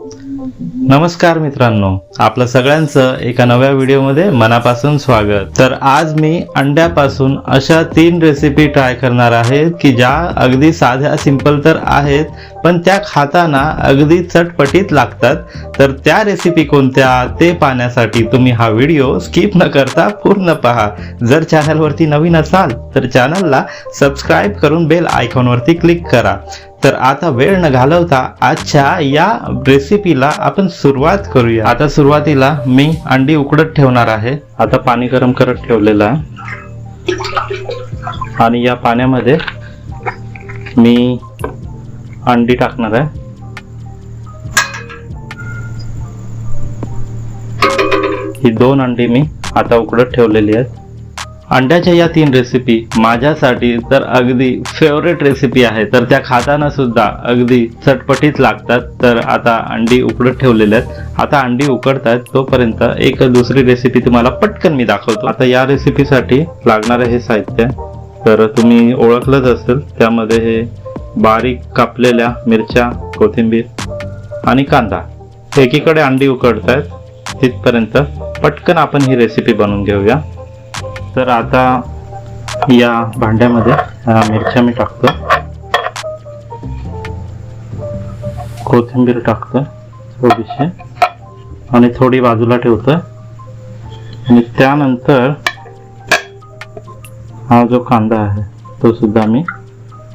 नमस्कार मित्रांनो आपलं सगळ्यांचं एका नव्या व्हिडिओमध्ये मनापासून स्वागत. तर आज मी अंड्यापासून अशा तीन रेसिपी ट्राय करणार आहे की ज्या अगदी साध्या सिंपल तर आहेत पण त्या खाताना अगदी चटपटीत लागतात. तर त्या रेसिपी कोणत्या ते पाहण्यासाठी तुम्ही हा व्हिडिओ स्किप न करता पूर्ण पहा. जर चॅनलवरती नवीन असाल तर चॅनलला सबस्क्राईब करून बेल आयकॉनवरती क्लिक करा. तर आता वेळ न घालवता आजच्या या रेसिपीला आपण सुरुवात करूया. आता सुरुवातीला मी अंडी उकडत ठेवणार आहे. आता पाणी गरम करत ठेवलेलं आहे. आणि या पाण्यामध्ये मी अंडी टाकणार आहे. ही दोन अंडी मी आता उकडत ठेवलेली आहेत. अंड्याच्या या तीन रेसिपी माझ्यासाठी तर अगदी फेवरेट रेसिपी आहे. तर त्या खाताना सुद्धा अगदी चटपटीत लागतात. तर आता अंडी उकडत ठेवलेल्या आहेत. आता अंडी उकडतात तोपर्यंत एक दुसरी रेसिपी तुम्हाला पटकन मी दाखवतो. आता या रेसिपीसाठी लागणारं हे साहित्य तर तुम्ही ओळखलंच असेल त्यामध्ये हे बारीक कापलेल्या मिरच्या कोथिंबीर आणि कांदा. एकीकडे अंडी उकडतायत तिथपर्यंत पटकन आपण ही रेसिपी बनवून घेऊया. तर आता या भांड्यामध्ये मिरच्या मी टाकतो कोथिंबीर टाकतो थोडीशी. आणि थोडी बाजूला ठेवतो आणि त्यानंतर हा जो कांदा आहे तो सुद्धा मी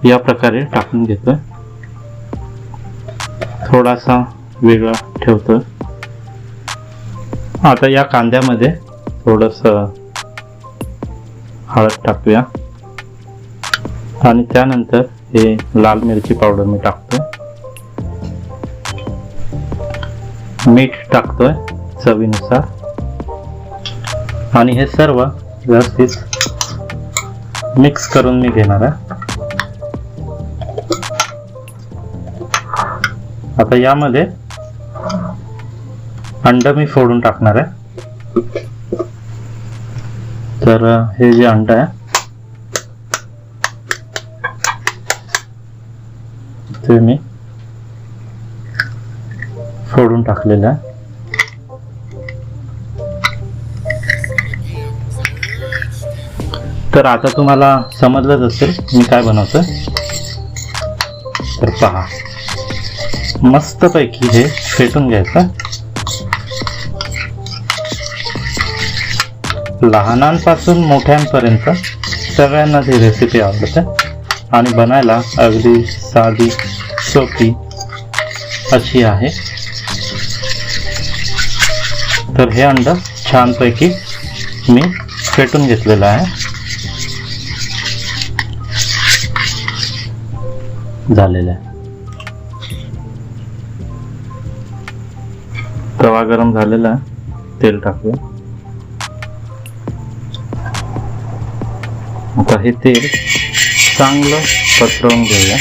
या प्रकारे टाकून घेतो थोडासा वेगळा ठेवतो आता या कांद्यामध्ये थोडंसं हळद टाकूया. आणि त्यानंतर हे लाल मिरची पावडर मी टाकतोय. मीठ टाकतोय चवीनुसार. आणि हे सर्व व्यवस्थित मिक्स करून मी घेणार आहे. आता यामध्ये अंड मी फोडून टाकणार आहे. तर हे जे अंड आहे ते मी फोडून टाकलेलं आहे. तर आता तुम्हाला समजलंच असेल मी काय बनवतो तर पहा मस्तपैकी हे फेटून घ्यायचं. लहानांपासून मोठ्यांपर्यंत सगळ्यांनाच ही रेसिपी आवडते. आणि बनायला अगदी साधी सोपी अशी आहे. तर हे अंड छानपैकी मी फेटून घेतलेलं आहे. झालेलं आहे. तवा गरम झालेला आहे. तेल टाकूया. हे तेल चांगलं पसरवून घेऊया.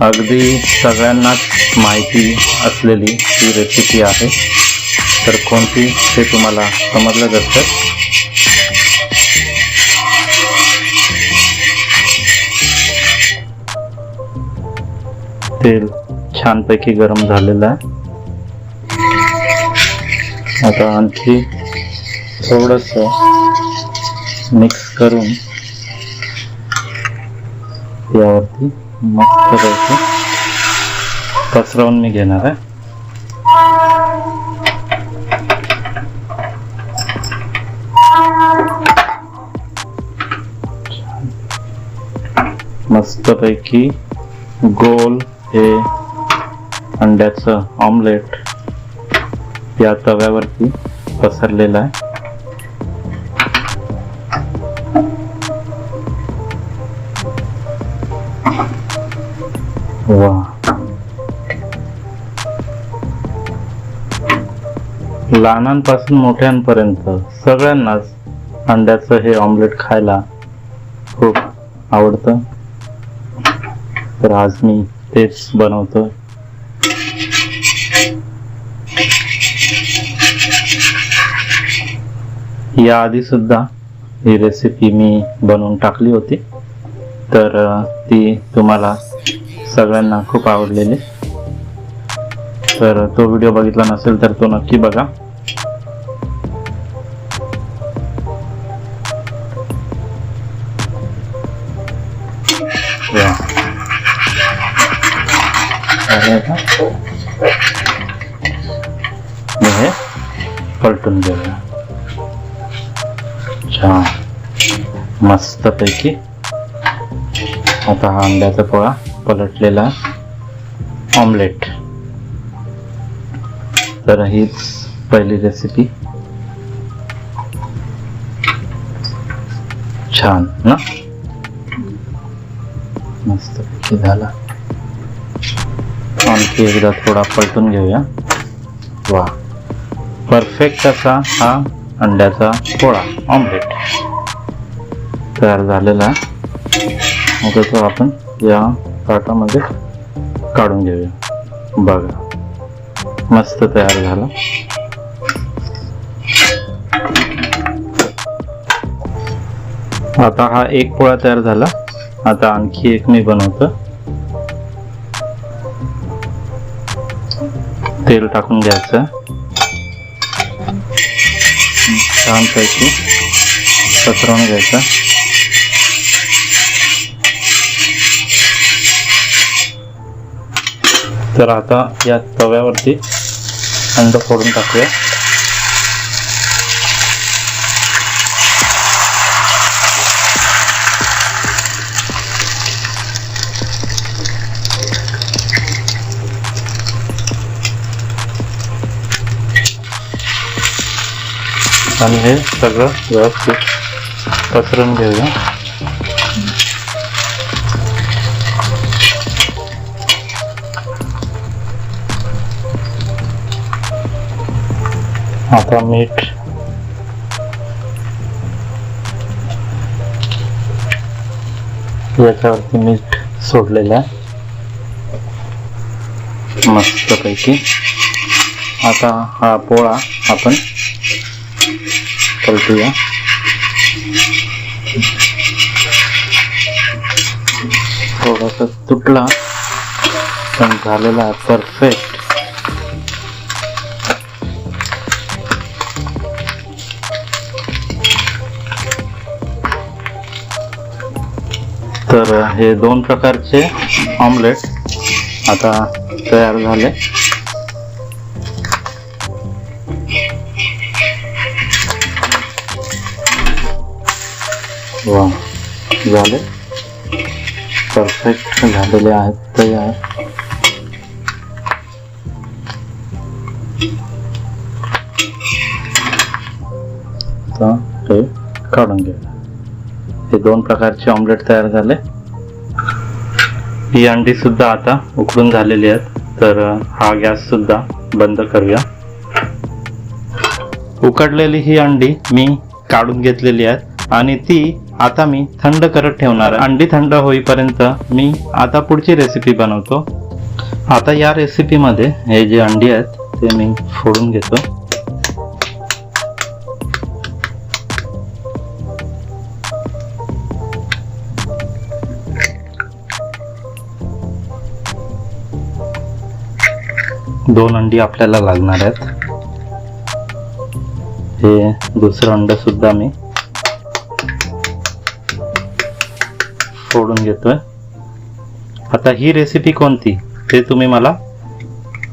अगदी सगळ्यांनाच माहिती असलेली ही रेसिपी आहे. तर कोणती ते तुम्हाला समजलं जातं तेल छानपैकी गरम झालेलं आहे. आता थोडस मिक्स करून यावरती मस्तपैकी पसरवून मी घेणार आहे. मस्तपैकी गोल हे अंड्याचं ऑमलेट या तव्यावरती पसरलेलं आहे. वा. लहानांपासून मोठ्यांपर्यंत सगळ्यांनाच अंड्याचं हे ऑमलेट खायला खूप आवडतं. तर आज मी तेच बनवतो या आधी सुद्धा ही रेसिपी मी बनवून टाकली होती. तर ती तुम्हाला सगळ्यांना खूप आवडलेली. तर तो व्हिडिओ बघितला नसेल तर तो नक्की बघा. झालं मी हे पलटून घेऊया छान. मस्तपैकी आता हा अंड्याचा पोळा पलटलेला. ऑमलेट तर हीच पहिली रेसिपी छान ना? मस्तपैकी झाला. आणखी एकदा थोडा पलटून घेऊया. वा. परफेक्ट असा हा अंड्याचा पोळा ऑमलेट तयार झालेला. आहे त्याचा आपण या ताटामध्ये काढून घेऊया. बघा. मस्त तयार झाला. आता हा एक पोळा तयार झाला. आता आणखी एक मी बनवतो. तेल टाकून घ्यायचं. छानपैकी पसरवून घ्यायचं. तर आता या तव्यावरती अंड फोडून टाकूया. आणि हे सगळं व्यवस्थित पसरून घेऊया. आता मीठ. याच्यावरती मीठ सोडलेलं आहे. मस्तपैकी. आता हा पोळा आपण पलटूया थोडासा तुटला पण झालेला आहे परफेक्ट तर हे दोन प्रकारचे ऑमलेट आता तयार झाले. वा झाले. परफेक्ट झालेले आहेत तयार हे काढून घेऊया हे दोन प्रकारचे ऑमलेट तयार झाले. ही अंडी सुद्धा आता उकडून झालेली आहेत. तर हा गॅस सुद्धा बंद करूया. उकडलेली ही अंडी मी काढून घेतलेली आहेत. आणि ती आता मी थंड करत ठेवणार आहे. अंडी थंड होईपर्यंत मी आता पुढची रेसिपी बनवतो. आता या रेसिपीमध्ये हे जे अंडी आहेत ते मी फोडून घेतो. दोन अंडी आपल्याला लागणार आहेत. हे दुसरं अंड सुद्धा मी फोडून घेतोय. आता ही रेसिपी कोणती? ते तुम्ही मला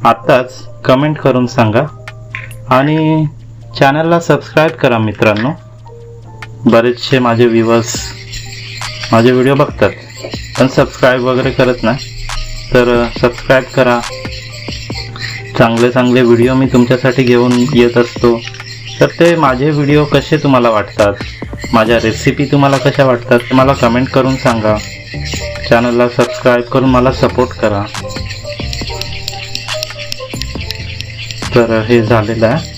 आत्ताच कमेंट करून सांगा. आणि चॅनलला सबस्क्राईब करा मित्रांनो. बरेचसे माझे व्ह्युअर्स माझे व्हिडिओ बघतात. पण सबस्क्राईब वगैरे करत नाही. तर सबस्क्राईब करा. चांगले चांगले व्हिडिओ मी तुमच्यासाठी घेऊन येत असतो. तर ते माझे व्हिडिओ कसे तुम्हाला वाटतात? माझ्या रेसिपी तुम्हाला कशा वाटतात ते मला कमेंट करून सांगा. चॅनलला सबस्क्राईब करून मला सपोर्ट करा. तर हे झालेलं आहे.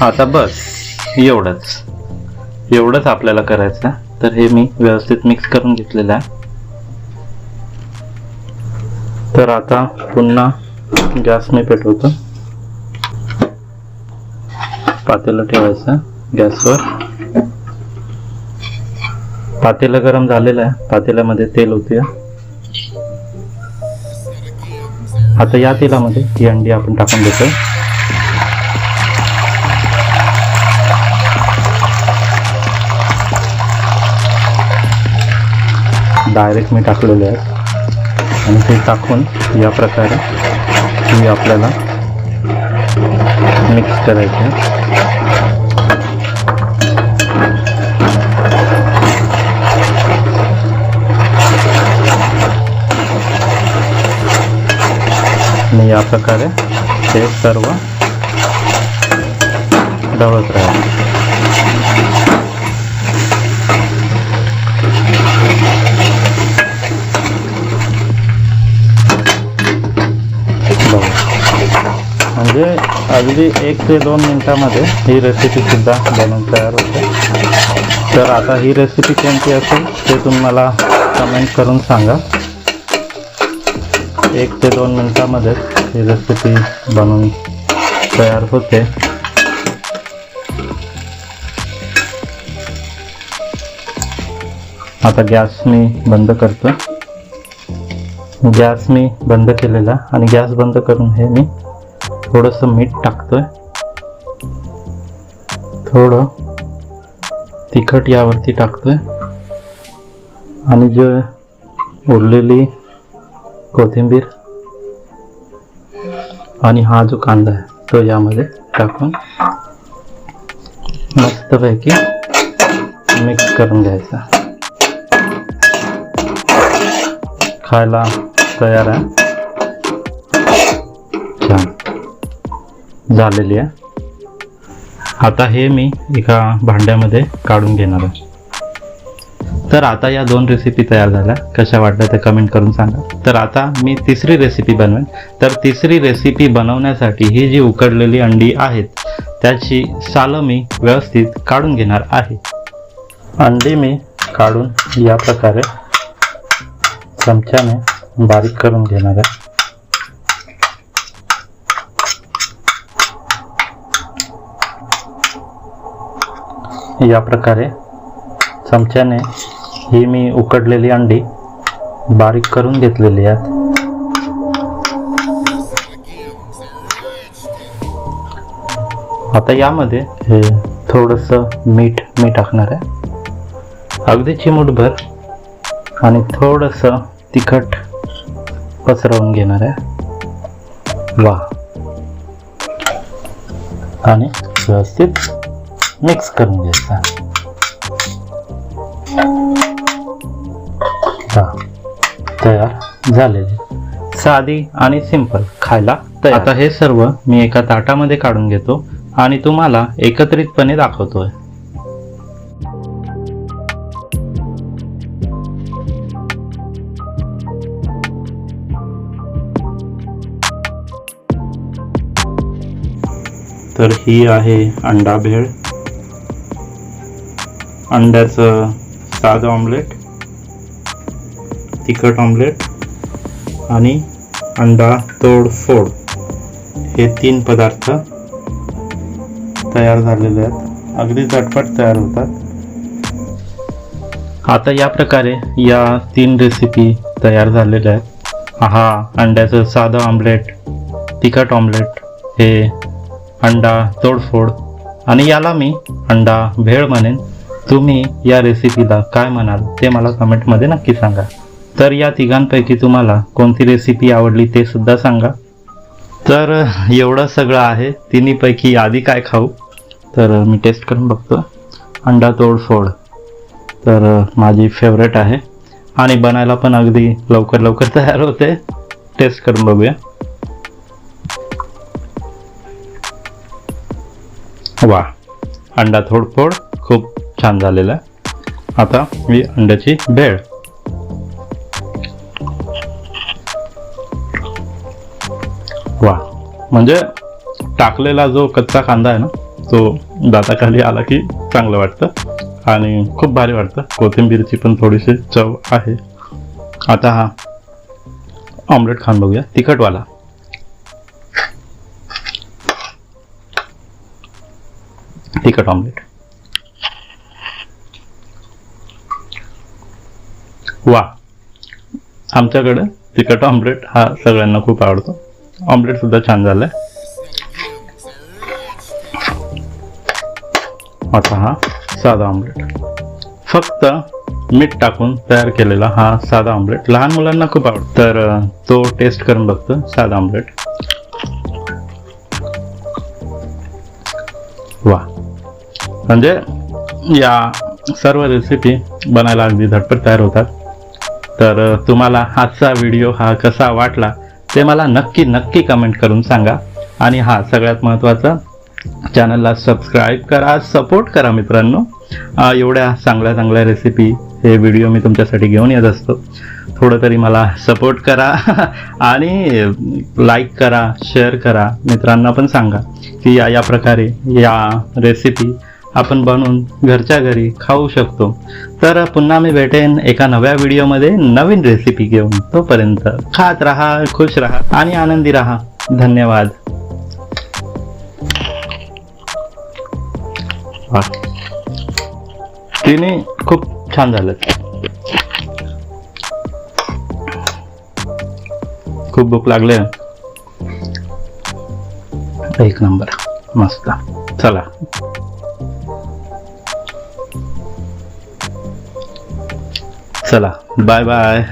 आता बस एवढंच. एवढंच आपल्याला करायचं आहे. तर हे मी व्यवस्थित मिक्स करून घेतलेलं आहे. तर आता पुन्हा गॅस मी पेटवतो. पातेलं ठेवायचं गॅसवर. पातेलं गरम झालेलं आहे. पातेल्यामध्ये तेल होते आता या तेलामध्ये ही अंडी आपण टाकून देतो डायरेक्ट मी टाकलेले आहेत आणि ते टाकून या प्रकारे ही आपल्याला मिक्स करायचे या प्रकारे ते सर्व ढवळत राहील म्हणजे अगदी एक ते दोन मिनटामध्ये ही रेसिपी सुद्धा बनवून तयार होते. तर आता ही रेसिपी कोणती असेल ते तुम्ही मला कमेंट करून सांगा. एक ते दोन मिनटामध्ये ही रेसिपी बनवून तयार होते. आता गॅस मी बंद करतो. गॅस मी बंद केलेला आणि गॅस बंद करून हे मी थोडंसं मीठ टाकतोय. थोडं तिखट यावरती टाकतोय. आणि जे उरलेली कोथिंबीर आणि हा जो कांदा आहे तो यामध्ये टाकून मस्तपैकी मिक्स करून घ्यायचा. खायला तयार आहे. छान. झालेली आहे. आता हे मी एका भांड्यामध्ये काढून घेणार आहे. तर आता या दोन रेसिपी तयार झाल्या. कशा वाटल्या ते कमेंट करून सांगा. तर आता मी तिसरी रेसिपी बनवेन. तर तिसरी रेसिपी बनवण्यासाठी ही जी उकडलेली अंडी आहेत त्याची सालं मी व्यवस्थित काढून घेणार आहे. अंडी मी काढून या प्रकारे चमच्याने बारीक करून घेणार आहे. या प्रकारे चमच्याने ही मी उकडलेली अंडी बारीक करून घेतलेली आहेत. आता यामध्ये हे थोडंसं मीठ मी टाकणार आहे. अगदी चिमूटभर आणि थोडंसं तिखट पसरवून घेणार आहे. वा आणि व्यवस्थित मिक्स करून घ्यायचा हा. तयार झालेली. साधी आणि सिंपल खायला तयार. आता हे सर्व मी एका ताटामध्ये काढून घेतो आणि तुम्हाला एकत्रितपणे दाखवतोय. तर ही आहे अंडा भेळ. अंड्याचं साधं ऑमलेट तिखट ऑमलेट आणि अंडा तोडफोड हे तीन पदार्थ तयार झालेले आहेत. अगदी झटपट तयार होतात. आता या प्रकारे या तीन रेसिपी तयार झालेल्या आहेत. हा अंड्याचं साधं ऑमलेट तिखट ऑमलेट हे अंडा तोडफोड आणि याला मी अंडा भेळ म्हणेन. तुम्ही या रेसिपीला काय म्हणाल ते मला कमेंटमध्ये नक्की सांगा. तर या तिघांपैकी तुम्हाला कोणती रेसिपी आवडली ते सुद्धा सांगा. तर एवढं सगळं आहे. तिन्हीपैकी आधी काय खाऊ? तर मी टेस्ट करून बघतो. अंडा तोडफोड तर माझी फेवरेट आहे. आणि बनायला पण अगदी लवकर लवकर तयार होते. टेस्ट करून बघूया. वा. अंडा थोडफोड खूप छान झालेला आहे. आता मी अंड्याची भेळ. वा म्हणजे टाकलेला जो कच्चा कांदा आहे ना तो दाताखाली आला की चांगलं वाटतं आणि खूप भारी वाटतं. कोथिंबीरची पण थोडीशी चव आहे. आता हा ऑमलेट खाऊन बघूया. तिखटवाला. तिखट ऑमलेट वा आमच्याकडे तिखट ऑमलेट हा सगळ्यांना खूप आवडतो. ऑमलेट सुद्धा छान झालंय. आता हा साधा ऑमलेट. फक्त मीठ टाकून तयार केलेला हा साधा ऑमलेट. लहान मुलांना खूप आवडतो तर तो टेस्ट करून बघतो साधा ऑमलेट. वा. म्हणजे या सर्व रेसिपी बनायला अगदी झटपट तयार होतात. तर तुम्हाला आजचा व्हिडिओ हा कसा वाटला ते मला नक्की नक्की कमेंट करून सांगा. आणि हा सगळ्यात महत्त्वाचा चॅनलला सबस्क्राईब करा सपोर्ट करा मित्रांनो. एवढ्या चांगल्या चांगल्या रेसिपी हे व्हिडिओ मी तुमच्यासाठी घेऊन येत असतो. थोडं तरी मला सपोर्ट करा. आणि लाईक करा शेअर करा. मित्रांना पण सांगा की या या प्रकारे या रेसिपी आपण बनवून घरच्या घरी खाऊ शकतो. तर पुन्हा मी भेटेन एका नव्या व्हिडिओमध्ये नवीन रेसिपी घेऊन. तोपर्यंत खात राहा खुश राहा आणि आनंदी राहा. धन्यवाद. तिने खूप छान झालं. खूप भूक लागले. एक नंबर. मस्त. चला. चला बाय बाय